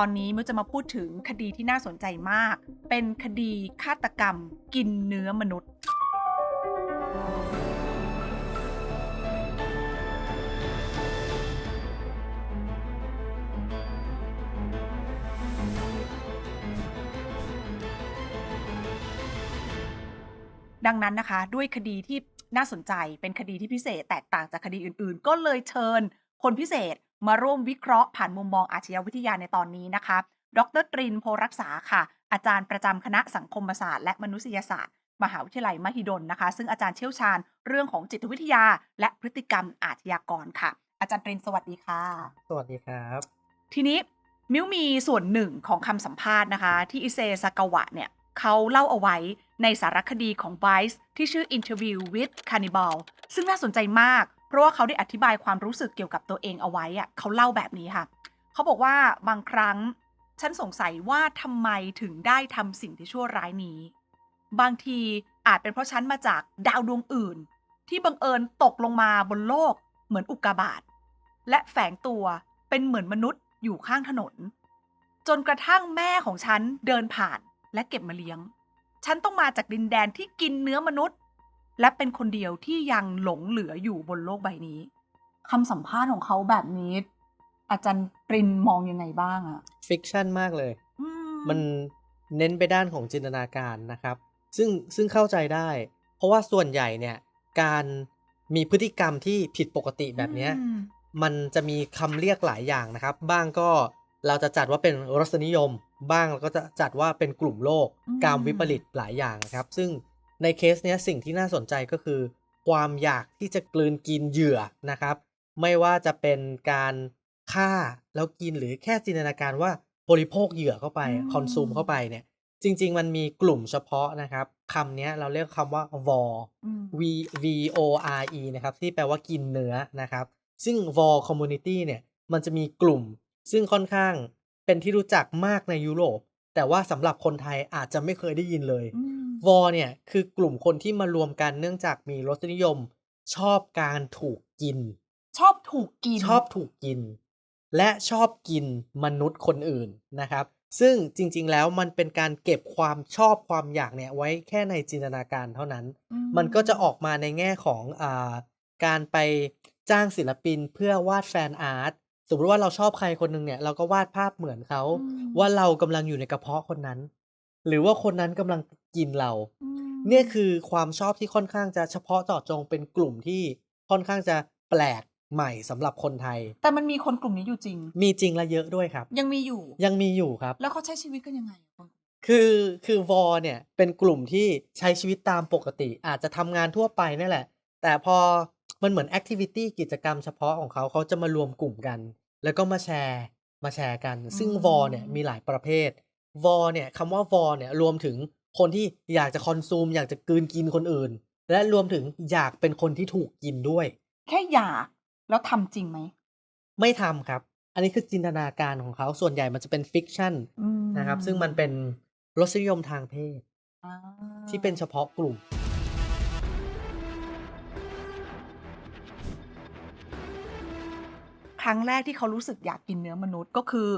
ตอนนี้มิวจะมาพูดถึงคดีที่น่าสนใจมาก เป็นคดีฆาตกรรมกินเนื้อมนุษย์ ดังนั้นนะคะ ด้วยคดีที่น่าสนใจเป็นคดีที่พิเศษแตกต่างจากคดีอื่นๆ ก็เลยเชิญคนพิเศษ มาร่วมวิเคราะห์ผ่านมุมมองอาชญาวิทยาในตอนนี้นะคะ ดรตรินโพรักษาค่ะ อาจารย์ประจำคณะสังคมศาสตร์และมนุษยศาสตร์ มหาวิทยาลัยมหิดลนะคะ ซึ่งอาจารย์เชี่ยวชาญเรื่องของจิตวิทยา และพฤติกรรมอาชญากรค่ะ อาจารย์ตรินสวัสดีค่ะ สวัสดีครับ ทีนี้มิวมีส่วนหนึ่งของคำสัมภาษณ์นะคะ ที่อิเซซากาวะเนี่ยเขาเล่าเอาไว้ในสารคดีของ Vice ที่ชื่อ Interview with Cannibal ซึ่งน่าสนใจมากเพ ราะว่าเขาได้อธิบายความรู้สึกเกี่ยวกับตัวเองเอาไว้อะเขาเล่าแบบนี้ค่ะ เขาบอกว่าบางครั้งฉันสงสัยว่าทำไมถึงได้ทำสิ่งที่ชั่วร้ายนี้ บางทีอาจเป็นเพราะฉันมาจากดาวดวงอื่น ที่บังเอิญตกลงมาบนโลก เหมือนอุกกาบาตและแฝงตัวเป็นเหมือนมนุษย์อยู่ข้างถนน จนกระทั่งแม่ของฉันเดินผ่านและเก็บมาเลี้ยง ฉันต้องมาจากดินแดนที่กินเนื้อมนุษย์ และเป็นคนเดียวที่ยังหลงเหลืออยู่บนโลกใบนี้คำสัมภาษณ์ของเขาแบบนี้ อาจารย์ปรินมองยังไงบ้างอะฟิกชันมากเลยอืมันเน้นไปด้านของจินตนาการนะครับ ซึ่งซึ่งเข้าใจได้ เพราะว่าส่วนใหญ่เนี่ย การมีพฤติกรรมที่ผิดปกติแบบเนี้ยอืมมันจะมีคำเรียกหลายอย่างนะครับ บ้างก็เราจะจัดว่าเป็นรสนิยม บ้างเราก็จะจัดว่าเป็นกลุ่มโรคกามวิปริตหลายอย่างนะครับ ซึ่ง ในเคสเนี้ยสิ่งที่น่าสนใจก็คือ ความอยากที่จะกลืนกินเหยื่อนะครับ ไม่ว่าจะเป็นการฆ่าแล้วกินหรือแค่จินตนาการว่าบริโภคเหยื่อเข้าไปคอนซูมเข้าไปเนี่ยจริง ๆ มันมีกลุ่มเฉพาะนะครับคำเนี้ยเราเรียกคำว่า vor อืม V V O R E นะครับ ที่แปลว่ากินเนื้อนะครับ ซึ่ง Vol Community เนี่ย มันจะมีกลุ่ม ซึ่งค่อนข้างเป็นที่รู้จักมากในยุโรป แต่ว่าสำหรับคนไทยอาจจะไม่เคยได้ยินเลยอืม วอเนี่ยคือกลุ่มคนที่มารวมกันเนื่องจากมีรสนิยม ชอบการถูกกิน ชอบถูกกิน ชอบถูกกิน และชอบกินมนุษย์คนอื่นนะครับ ซึ่งจริง ๆ แล้วมันเป็นการเก็บความชอบความอยากเนี่ยไว้แค่ในจินตนาการเท่านั้นอืมันก็จะออกมาในแง่ของอาการไปจ้างศิลปินเพื่อวาดแฟนอาร์ตสมมติว่าเราชอบใครคนหนึ่งเนี่ยเราก็วาดภาพเหมือนเขาอืมว่าเรากำลังอยู่ในกระเพาะคนนั้น หรือว่าคนนั้นกำลังกินเราอืมเนี่ยคือความชอบที่ค่อนข้างจะเฉพาะเจาะจงเป็นกลุ่มที่ค่อนข้างจะแปลกใหม่สำหรับคนไทย แต่มันมีคนกลุ่มนี้อยู่จริง มีจริงและเยอะด้วยครับ ยังมีอยู่ ยังมีอยู่ครับ แล้วเขาใช้ชีวิตกันยังไงอะคนคือคือวอเนี่ยเป็นกลุ่มที่ใช้ชีวิตตามปกติ อาจจะทำงานทั่วไปนั่นแหละ แต่พอมันเหมือนแอคทิวิตี้กิจกรรมเฉพาะของเขาเขาจะมารวมกลุ่มกัน แล้วก็มาแชร์มาแชร์กัน ซึ่งวอเนี่ยมีหลายประเภท วอเนี่ยคำว่าวอเนี่ยรวมถึงคนที่อยากจะคอนซูม อยากจะกลืนกินคนอื่น และรวมถึงอยากเป็นคนที่ถูกกินด้วย แค่อยากแล้วทำจริงไหม ไม่ทำครับ อันนี้คือจินตนาการของเขาส่วนใหญ่มันจะเป็นฟิกชันอืมนะครับ ซึ่งมันเป็นรสนิยมทางเพศอ่าที่เป็นเฉพาะกลุ่มครั้งแรกที่เขารู้สึกอยากกินเนื้อมนุษย์ก็คือ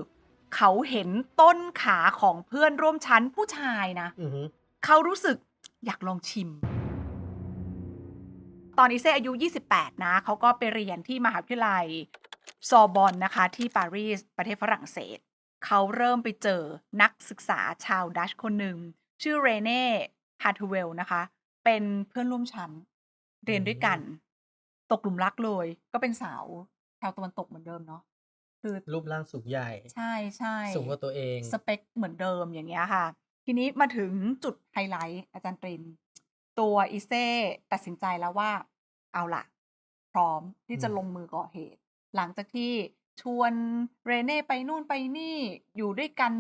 เขาเห็นต้นขาของเพื่อนร่วมชั้นผู้ชายนะอือฮึเขารู้สึกอยากลองชิม ตอนนี้เซอายุ 28 นะเขาก็ไปเรียนที่มหาวิทยาลัยซอร์บอนนะคะ ที่ปารีสประเทศฝรั่งเศส เขาเริ่มไปเจอนักศึกษาชาวดัชคนหนึ่ง ชื่อเรเน่ฮาร์ทเวลนะคะ เป็นเพื่อนร่วมชั้น เรียนด้วยกัน ตกหลุมรักเลย ก็เป็นสาวชาวตะวันตกเหมือนเดิมเนาะ คือรูปร่างสูงใหญ่ ใช่ใช่สูงกว่าตัวเอง สเปคเหมือนเดิมอย่างเงี้ยค่ะ ทีนี้มาถึงจุดไฮไลท์อาจารย์ตริน ตัวอีเซ่ตัดสินใจแล้วว่า เอาล่ะพร้อมที่จะอืมลงมือก่อเหตุ หลังจากที่ชวนเรเน่ไปนู่นไปนี่อยู่ด้วยกัน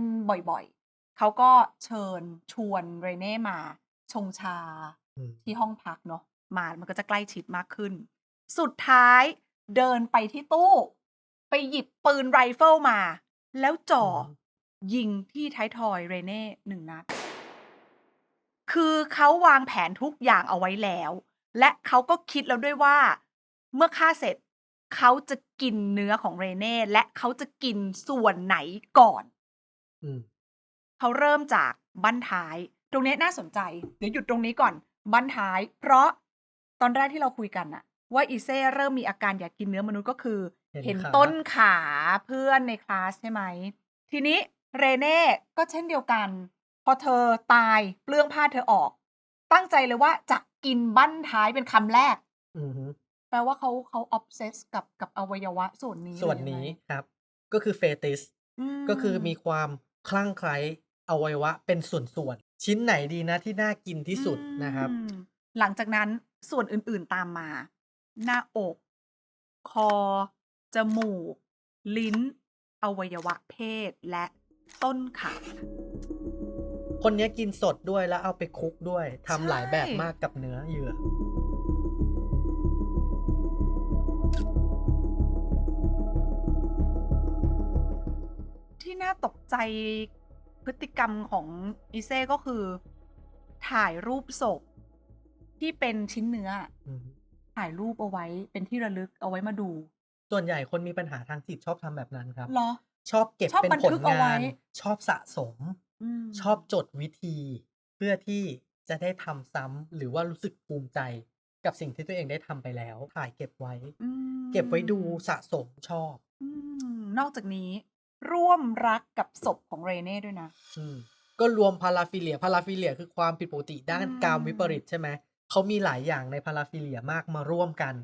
บ่อยๆ เขาก็เชิญชวนเรเน่มา ชงชาอืมที่ห้องพักเนาะมามันก็จะใกล้ชิดมากขึ้น สุดท้ายเดินไปที่ตู้ ไปหยิบปืนไรเฟิลมา แล้วจ่ออมยิงที่ท้ายทอยเรเน่หนึ่งนัด คือเขาวางแผนทุกอย่างเอาไว้แล้ว และเขาก็คิดแล้วด้วยว่า เมื่อฆ่าเสร็จเขาจะกินเนื้อของเรเน่และเขาจะกินส่วนไหนก่อนอืมเขาเริ่มจากบั้นท้าย ตรงนี้น่าสนใจ เดี๋ยวหยุดตรงนี้ก่อน บั้นท้าย เพราะตอนแรกที่เราคุยกันอะ ว่าอีเซ่เริ่มมีอาการอยากกินเนื้อมนุษย์ก็คือ เห็นเห็นขาต้นขาเพื่อนในคลาสใช่ไหม ทีนี้เรเน่ก็เช่นเดียวกัน พอเธอตายเปลื้องผ้าเธอออก ตั้งใจเลยว่าจะกินบั้นท้ายเป็นคำแรกอือฮึแปลว่าเขาเขาออฟเซสกับกับอวัยวะส่วนนี้ส่วนเลยนี้ไหมครับ ก็คือเฟติสมก็คือมีความคลั่งไคล้อวัยวะเป็นส่วนๆชิ้นไหนดีนะที่น่ากินที่สุดนะครับอืมหลังจากนั้นส่วนอื่นๆตามมา หน้าอก คอ จมูก ลิ้น อวัยวะเพศ และต้นขา คนเนี้ยกินสดด้วยแล้วเอาไปคลุกด้วยทำหลายแบบใช่มากกับเนื้อเหยื่อ ที่น่าตกใจพฤติกรรมของอีเซ่ก็คือ ถ่ายรูปศพที่เป็นชิ้นเนื้ออืม ถ่ายรูปเอาไว้เป็นที่ระลึกเอาไว้มาดู ส่วนใหญ่คนมีปัญหาทางจิตชอบทำแบบนั้นครับเหรอชอบเก็บชอบเป็นบันผทึลกเอาไว้งาน ชอบสะสมมชอบจดวิธี เพื่อที่จะได้ทำซ้ำหรือว่ารู้สึกภูมิใจ กับสิ่งที่ตัวเองได้ทำไปแล้ว ถ่ายเก็บไว้อืมเก็บไว้ดูสะสมชอบอืมนอกจากนี้ร่วมรักกับศพของเรเน่ด้วยนะอืมก็รวมพาราฟิเลียพาราฟิเลียคือความผิดปกติด้านอืมกามวิปริตใช่ไหม เขามีหลายอย่างในพาราฟิเลียมากมาร่วมกัน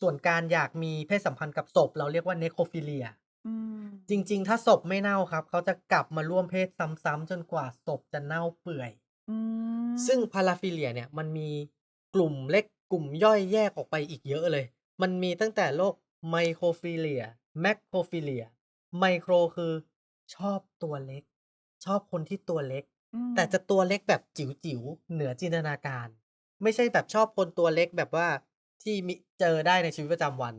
ส่วนการอยากมีเพศสัมพันธ์กับศพเราเรียกว่าเนโครฟิเลียอืมจริง ๆ ถ้าศพไม่เน่าครับ เขาจะกลับมาร่วมเพศซ้ำๆจนกว่าศพจะเน่าเปื่อยอืมซึ่งพาราฟิเลียเนี่ยมันมีกลุ่มเล็กกลุ่มย่อยแยกออกไปอีกเยอะเลย มันมีตั้งแต่โรคไมโครฟิเลียแมคโครฟิเลีย ไมโครคือชอบตัวเล็ก ชอบคนที่ตัวเล็กอืมแต่จะตัวเล็กแบบจิ๋วๆ เหนือจินตนาการ ไม่ใช่แบบชอบคนตัวเล็กแบบว่าที่มิเจอได้ในชีวิตประจำวัน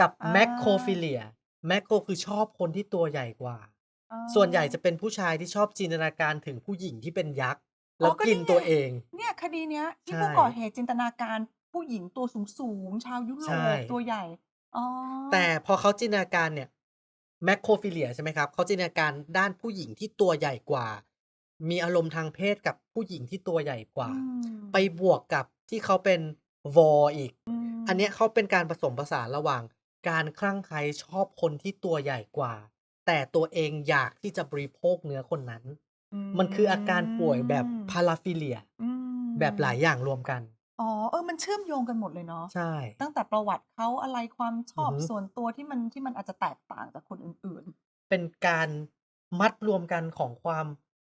กับอ่า แมคโครฟิเลียแมคโครคือชอบคนที่ตัวใหญ่กว่า อ๋อ ส่วนใหญ่จะเป็นผู้ชายที่ชอบจินตนาการถึงผู้หญิงที่เป็นยักษ์แล้วก็กินไง ตัวเอง เนี่ยคดีเนี้ยที่ใช่ผู้ก่อเหตุจินตนาการผู้หญิงตัวสูงสูงๆชาวยุโรใช่ ปตัวใหญ่อ๋อแต่พอเขาจินตนาการเนี่ยแมคโครฟิเลียใช่ไหมครับเขาจินตนาการด้านผู้หญิงที่ตัวใหญ่กว่า มีอารมณ์ทางเพศกับผู้หญิงที่ตัวใหญ่กว่าอืมไปบวกกับที่เขาเป็นวออีกอืมอันเนี้ยเขาเป็นการผสมผสานระหว่าง การคลั่งไคล้ชอบคนที่ตัวใหญ่กว่า แต่ตัวเองอยากที่จะบริโภคเนื้อคนนั้น มันคืออาการป่วยแบบพาราฟิเลียอืมแบบหลายอย่างรวมกันอ๋อเออมันเชื่อมโยงกันหมดเลยเนาะใช่ ตั้งแต่ประวัติเขาอะไรความชอบอือฮึส่วนตัวที่มันที่มันอาจจะแตกต่างจากคนอื่นเป็นการมัดรวมกันของความ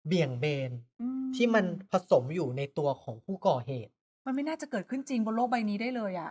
เบี่ยงเบนๆอืที่มันผสมอยู่ในตัวของผู้ก่อเหตุ มันไม่น่าจะเกิดขึ้นจริงบนโลกใบนี้ได้เลยอะ่ะ